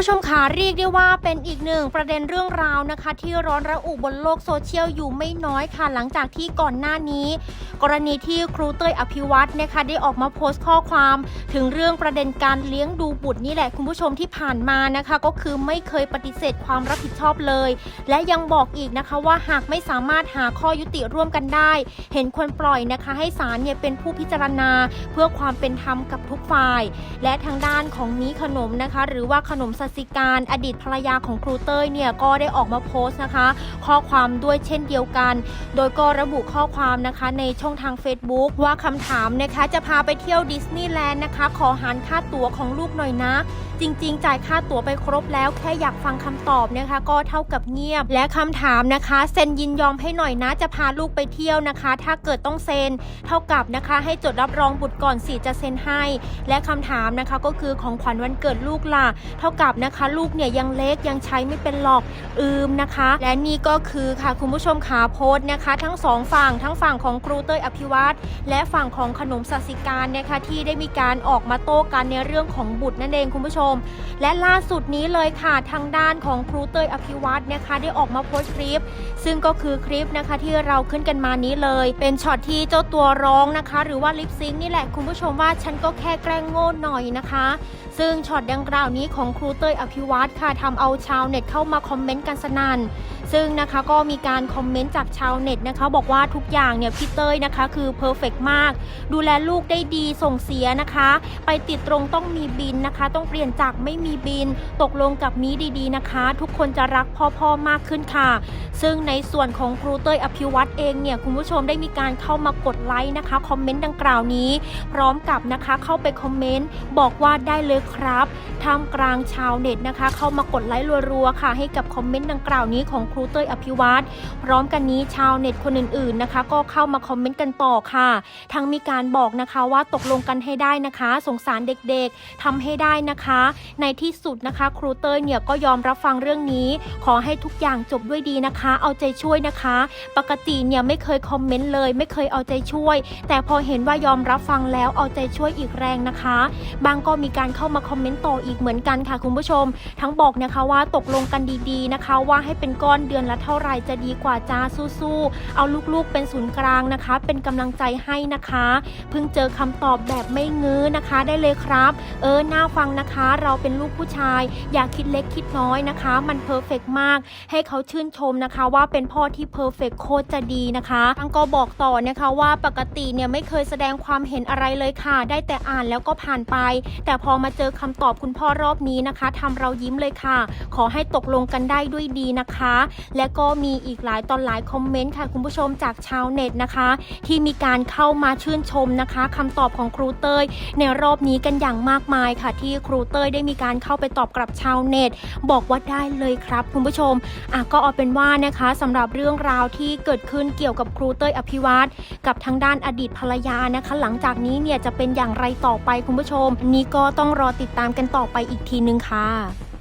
ผู้ชมคะเรียกได้ว่าเป็นอีกหนึ่งประเด็นเรื่องราวนะคะ ที่ร้อนระอุบนโลกโซเชียลอยู่ไม่น้อยค่ะ หลังจากที่ก่อนหน้านี้ กรณีที่ครูเต้ยอภิวัตนะคะได้ออกมาโพสต์ข้อความ ถึงเรื่องประเด็นการเลี้ยงดูบุตรนี่แหละคุณผู้ชมที่ผ่านมานะคะ ก็คือไม่เคยปฏิเสธความรับผิดชอบเลย และยังบอกอีกนะคะว่าหากไม่สามารถหาข้อยุติร่วมกันได้ เห็นควรปล่อยนะคะ ให้ศาลเนี่ยเป็นผู้พิจารณา เพื่อความเป็นธรรมกับทุกฝ่าย และทางด้านของนี้ขนมนะคะ หรือว่าขนมสสิการอดีตภรรยาของครูเต้ยเนี่ยก็ได้ออกมาโพสต์นะคะ ข้อความด้วยเช่นเดียวกัน โดยก็ระบุข้อความนะคะในช่องทาง Facebook ว่าคำถามนะคะจะพาไปเที่ยวดิสนีย์แลนด์นะคะขอหารค่าตั๋วของลูกหน่อยนะ จริง ๆ จ่ายค่าตั๋วไปครบแล้วแค่อยากฟังคำตอบนะคะก็เท่ากับเงียบ และคำถามนะคะเซ็นยินยอมให้หน่อยนะ จะพาลูกไปเที่ยวนะคะ ถ้าเกิดต้องเซ็นเท่ากับนะคะให้จดรับรองบุตรก่อนสิจะเซ็นให้ และคำถามนะคะก็คือของขวัญวันเกิดลูกล่ะ เท่ากับนะคะ ลูกเนี่ยยังเล็กยังใช้ไม่เป็นหรอกอืมนะคะ และนี่ก็คือค่ะคุณผู้ชมขาโพสต์นะคะ ทั้งสองฝั่งทั้งฝั่งของครูเต้ยอภิวัตและฝั่งของขนมสัสิการนะคะที่ได้มีการออกมาโต้กันในเรื่องของบุตรนั่นเองคุณผู้ชม และล่าสุดนี้เลยค่ะทางด้านของครูเต้ยอภิวัตนะคะ ได้ออกมาโพสต์คลิป ซึ่งก็คือคลิปนะคะที่เราขึ้นกันมานี้เลย เป็นช็อตที่เจ้าตัวร้องนะคะ หรือว่าลิปซิงนี่แหละคุณผู้ชมว่าฉันก็แค่แกล้งโง่หน่อยนะคะ ซึ่งช็อตดังกล่าวนี้ของครูเตยอภิวัตรค่ะทำเอาชาวเน็ตเข้ามาคอมเมนต์กันสนั่น ซึ่งนะคะก็มีการคอมเมนต์จากชาวเน็ตนะคะ บอกว่าทุกอย่างเนี่ยพี่เต้ยนะคะคือเพอร์เฟกมาก ดูแลลูกได้ดีส่งเสียนะคะ ไปติดตรงต้องมีบินนะคะ ต้องเปลี่ยนจากไม่มีบิน ตกลงกับมีดีๆนะคะ ทุกคนจะรักพ่อๆมากขึ้นค่ะ ซึ่งในส่วนของครูเต้ยอภิวัตเองเนี่ยคุณผู้ชมได้มีการเข้ามากดไลค์นะคะคอมเมนต์ดังกล่าวนี้ พร้อมกับนะคะเข้าไปคอมเมนต์บอกว่าได้เลยครับท่ามกลางชาวเน็ตนะคะ เข้ามากดไลค์รัวๆค่ะ ให้กับคอมเมนต์ดังกล่าวนี้ของครูเต้ยอภิวัตรพร้อมกันนี้ชาวเน็ตคนอื่นๆนะคะ ก็เข้ามาคอมเมนต์กันต่อค่ะ ทั้งมีการบอกนะคะว่าตกลงกันให้ได้นะคะ สงสารเด็กๆทำให้ได้นะคะ ในที่สุดนะคะ ครูเต้ยเนี่ยก็ยอมรับฟังเรื่องนี้ ขอให้ทุกอย่างจบด้วยดีนะคะ เอาใจช่วยนะคะ ปกติเนี่ยไม่เคยคอมเมนต์เลย ไม่เคยเอาใจช่วย แต่พอเห็นว่ายอมรับฟังแล้วเอาใจช่วยอีกแรงนะคะ บางก็มีการเข้ามาคอมเมนต์ต่ออีกเหมือนกันค่ะคุณผู้ชม ทั้งบอกนะคะว่าตกลงกันดีๆนะคะ ว่าให้เป็นก้อนเดือนละเท่าไหร่จะดีกว่าจ้าสู้ๆ เอาลูกๆเป็นศูนย์กลางนะคะ เป็นกำลังใจให้นะคะ เพิ่งเจอคำตอบแบบไม่งื้อนะคะได้เลยครับ เออน่าฟังนะคะ เราเป็นลูกผู้ชาย อย่าคิดเล็กคิดน้อยนะคะ มันเพอร์เฟกมาก ให้เขาชื่นชมนะคะว่าเป็นพ่อที่เพอร์เฟกโคตรจะดีนะคะทังก็บอกต่อนะคะว่าปกติเนี่ยไม่เคยแสดงความเห็นอะไรเลยค่ะ ได้แต่อ่านแล้วก็ผ่านไป แต่พอมาเจอคำตอบคุณพ่อรอบนี้นะคะทำเรายิ้มเลยค่ะ ขอให้ตกลงกันได้ด้วยดีนะคะและก็มีอีกหลายตอนหลายคอมเมนต์ค่ะคุณผู้ชมจากชาวเน็ตนะคะ ที่มีการเข้ามาชื่นชมนะคะคำตอบของครูเต้ยในรอบนี้กันอย่างมากมายค่ะ ที่ครูเต้ยได้มีการเข้าไปตอบกลับชาวเน็ต บอกว่าได้เลยครับคุณผู้ชมอะก็เอาเป็นว่านะคะสำหรับเรื่องราวที่เกิดขึ้นเกี่ยวกับครูเต้ยอภิวัตรกับทางด้านอดีตภรรยานะคะ หลังจากนี้เนี่ยจะเป็นอย่างไรต่อไปคุณผู้ชมนนี้ก็ต้องรอติดตามกันต่อไปอีกทีนึงค่ะ